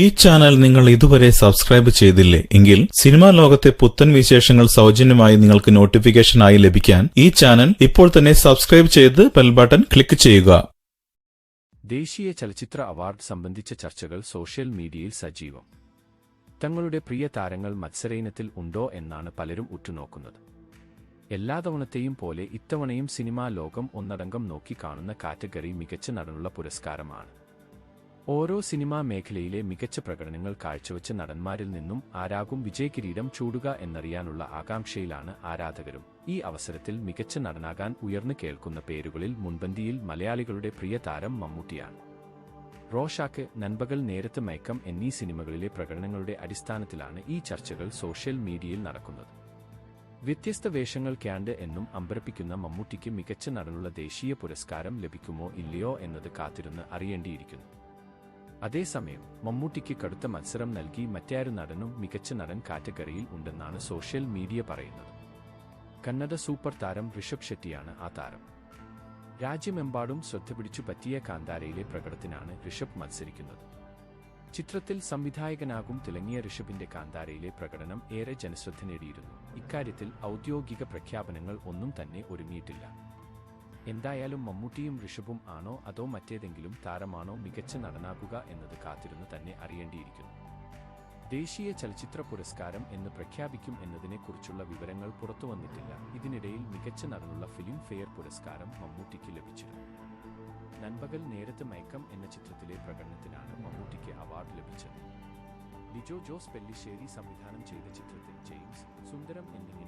ഈ ചാനൽ നിങ്ങൾ ഇതുവരെ സബ്സ്ക്രൈബ് ചെയ്തില്ലേ എങ്കിൽ സിനിമാ ലോകത്തെ പുത്തൻ വിശേഷങ്ങൾ സൗജന്യമായി നിങ്ങൾക്ക് നോട്ടിഫിക്കേഷനായി ലഭിക്കാൻ ഈ ചാനൽ ഇപ്പോൾ തന്നെ സബ്സ്ക്രൈബ് ചെയ്ത് ബെൽ ബട്ടൺ ക്ലിക്ക് ചെയ്യുക. ദേശീയ ചലച്ചിത്ര അവാർഡ് സംബന്ധിച്ച ചർച്ചകൾ സോഷ്യൽ മീഡിയയിൽ സജീവം. തങ്ങളുടെ പ്രിയ താരങ്ങൾ മത്സരയിനത്തിൽ ഉണ്ടോ എന്നാണ് പലരും ഉറ്റുനോക്കുന്നത്. എല്ലാ തവണത്തെയും പോലെ ഇത്തവണയും സിനിമാ ലോകം ഒന്നടങ്കം നോക്കിക്കാണുന്ന കാറ്റഗറി മികച്ച നടനുള്ള പുരസ്കാരമാണ്. ഓരോ സിനിമാ മേഖലയിലെ മികച്ച പ്രകടനങ്ങൾ കാഴ്ചവെച്ച നടന്മാരിൽ നിന്നും ആരാകും വിജയകിരീടം ചൂടുക എന്നറിയാനുള്ള ആകാംക്ഷയിലാണ് ആരാധകരും. ഈ അവസരത്തിൽ മികച്ച നടനാകാൻ ഉയർന്നു കേൾക്കുന്ന പേരുകളിൽ മുൻപന്തിയിൽ മലയാളികളുടെ പ്രിയ താരം മമ്മൂട്ടിയാണ്. റോഷാക്ക് നൻപകൽ നേരത്തെ മയക്കം എന്നീ സിനിമകളിലെ പ്രകടനങ്ങളുടെ അടിസ്ഥാനത്തിലാണ് ഈ ചർച്ചകൾ സോഷ്യൽ മീഡിയയിൽ നടക്കുന്നത്. വ്യത്യസ്ത വേഷങ്ങൾ ക്യാൻഡ് എന്നും അമ്പരപ്പിക്കുന്ന മമ്മൂട്ടിക്ക് മികച്ച നടനുള്ള ദേശീയ പുരസ്കാരം ലഭിക്കുമോ ഇല്ലയോ എന്നത് കാത്തിരുന്ന് അറിയേണ്ടിയിരിക്കുന്നു. അതേസമയം മമ്മൂട്ടിക്ക് കടുത്ത മത്സരം നൽകി മറ്റാരു നടനും മികച്ച നടൻ കാറ്റഗറിയിൽ ഉണ്ടെന്നാണ് സോഷ്യൽ മീഡിയ പറയുന്നത്. കന്നഡ സൂപ്പർ താരം ഋഷഭ് ഷെട്ടിയാണ് ആ താരം. രാജ്യമെമ്പാടും ശ്രദ്ധ പിടിച്ചു പറ്റിയ കാന്താരയിലെ പ്രകടനത്തിനാണ് ഋഷഭ് മത്സരിക്കുന്നത്. ചിത്രത്തിൽ സംവിധായകനാകും തിളങ്ങിയ ഋഷഭിന്റെ കാന്താരയിലെ പ്രകടനം ഏറെ ജനശ്രദ്ധ നേടിയിരുന്നു. ഇക്കാര്യത്തിൽ ഔദ്യോഗിക പ്രഖ്യാപനങ്ങൾ ഒന്നും തന്നെ ഒരുങ്ങിയിട്ടില്ല. എന്തായാലും മമ്മൂട്ടിയും ഋഷഭും ആണോ അതോ മറ്റേതെങ്കിലും താരമാണോ മികച്ച നടനാകുക എന്നത് കാത്തിരുന്ന് തന്നെ അറിയേണ്ടിയിരിക്കുന്നു. ദേശീയ ചലച്ചിത്ര പുരസ്കാരം എന്ന് പ്രഖ്യാപിക്കും എന്നതിനെക്കുറിച്ചുള്ള വിവരങ്ങൾ പുറത്തുവന്നിട്ടില്ല ഇതിനിടയിൽ മികച്ച നടനുള്ള ഫിലിം ഫെയർ പുരസ്കാരം മമ്മൂട്ടിക്ക് ലഭിച്ചിരുന്നു. നൻപകൽ നേരത്ത് മയക്കം എന്ന ചിത്രത്തിലെ പ്രകടനത്തിനാണ് മമ്മൂട്ടിക്ക് അവാർഡ് ലഭിച്ചത്. ലിജോ ജോസ് പെല്ലിശ്ശേരി സംവിധാനം ചെയ്ത ചിത്രത്തിൽ ജെയിംസ് സുന്ദരം എന്നിങ്ങനെ